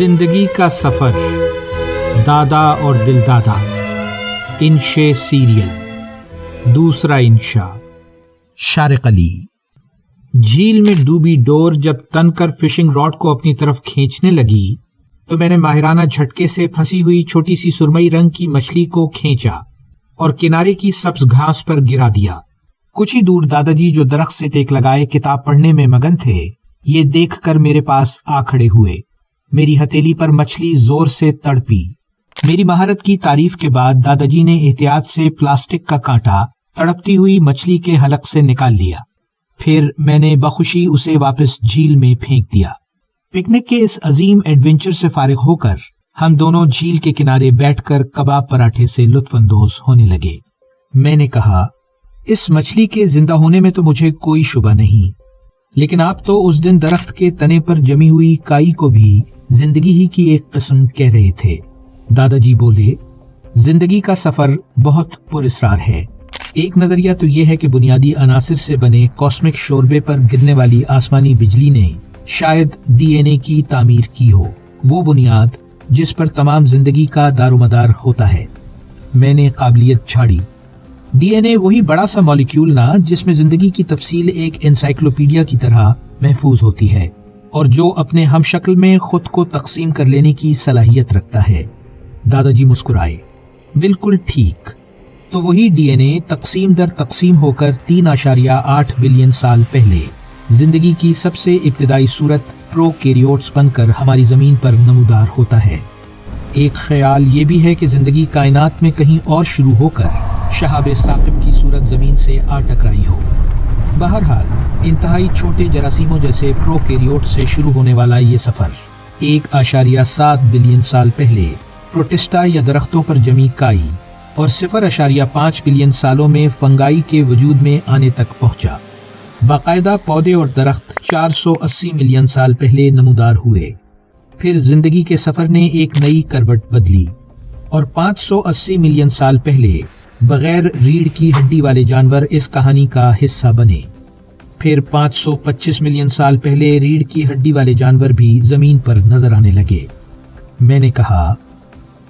ज़िंदगी का सफ़र, दादा और दिलदादा, इंशे सीरियल, दूसरा इंशा, शारिक अली। झील में डूबी डोर जब तनकर फिशिंग रॉड को अपनी तरफ़ खींचने लगी तो मैंने माहिराना झटके से फंसी हुई छोटी सी सुरमई रंग की मछली को खींचा और किनारे की सब्ज घास पर गिरा दिया। कुछ ही दूर दादाजी जो दरख्त से टेक लगाए किताब पढ़ने में मगन थे, ये देखकर मेरे पास आ खड़े हुए। मेरी हथेली पर मछली ज़ोर से तड़पी। मेरी महारत की तारीफ़ के बाद दादाजी ने एहतियात से प्लास्टिक का कांटा तड़पती हुई मछली के हलक से निकाल लिया। फिर मैंने बखुशी उसे वापस झील में फेंक दिया। पिकनिक के इस अजीम एडवेंचर से फारिग होकर हम दोनों झील के किनारे बैठकर कबाब पराठे से लुत्फानंदोज होने लगे। मैंने कहा, इस मछली के ज़िंदा होने में तो मुझे कोई शुबा नहीं, लेकिन आप तो उस दिन दरख्त के तने पर जमी हुई काई को भी ज़िंदगी ही की एक किस्म कह रहे थे। दादाजी बोले, ज़िंदगी का सफ़र बहुत पुरस्कार है। एक नज़रिया तो यह है कि बुनियादी अनासर से बने कॉस्मिक शोरबे पर गिरने वाली आसमानी बिजली ने शायद डीएनए की तामीर की हो। वो बुनियाद जिस पर तमाम ज़िंदगी का दारोमदार होता है। मैंने काबिलियत छाड़ी डीएनए वही बड़ा सा मॉलिक्यूल ना जिसमें ज़िंदगी की तफसील एक इंसाइक्लोपीडिया की तरह महफूज होती है। और जो अपने हम शक्ल में खुद को तकसीम कर लेने की सलाहियत रखता है। दादाजी मुस्कुराए। बिल्कुल ठीक। तो वही डीएनए तकसीम दर तकसीम होकर तीन आशारिया आठ बिलियन साल पहले ज़िंदगी की सबसे इब्तदाई सूरत प्रो प्रोकेरियोट्स बनकर हमारी ज़मीन पर नमूदार होता है। एक ख्याल ये भी है कि ज़िंदगी कायनात में कहीं और शुरू होकर शहाब साकिब की सूरत ज़मीन से आ टकराई हो। बहरहाल, इंतहाई छोटे जरासीमों जैसे प्रोकेरियोट से शुरू होने वाला ये सफ़र, एक आशारिया सात बिलियन साल पहले प्रोटेस्टा या दरख्तों पर जमी काई और सिफर अशारिया पाँच बिलियन सालों में फंगाई के वजूद में आने तक पहुँचा। बाकायदा पौधे और दरख्त 480 मिलियन साल पहले नमूदार हुए। फिर ज़िंदगी के सफ़र ने एक नई करवट बदली और 580 मिलियन साल पहले बगैर रीढ़ की हड्डी वाले जानवर इस कहानी का हिस्सा बने। फिर 525 मिलियन साल पहले रीढ़ की हड्डी वाले जानवर भी ज़मीन पर नज़र आने लगे। मैंने कहा,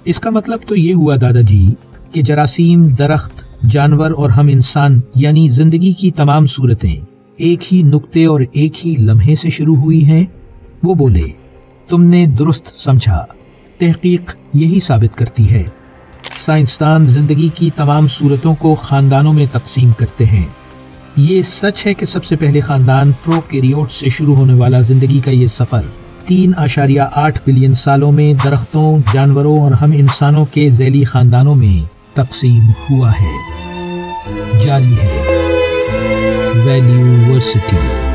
इसका मतलब तो ये हुआ दादाजी कि जरासीम, दरख्त, जानवर और हम इंसान, यानी ज़िंदगी की तमाम सूरतें, एक ही नुक्ते और एक ही लम्हे से शुरू हुई हैं। वो बोले, तुमने दुरुस्त समझा, तहकीक यही साबित करती है। साइंसदान ज़िंदगी की तमाम सूरतों को खानदानों में तकसीम करते हैं। ये सच है कि सबसे पहले खानदान प्रोकेरियोट से शुरू होने वाला ज़िंदगी का ये सफ़र, तीन आशारिया आठ बिलियन सालों में दरख्तों, जानवरों और हम इंसानों के जैली खानदानों में तकसीम हुआ है। जारी है। वैल्यूवर्सिटी।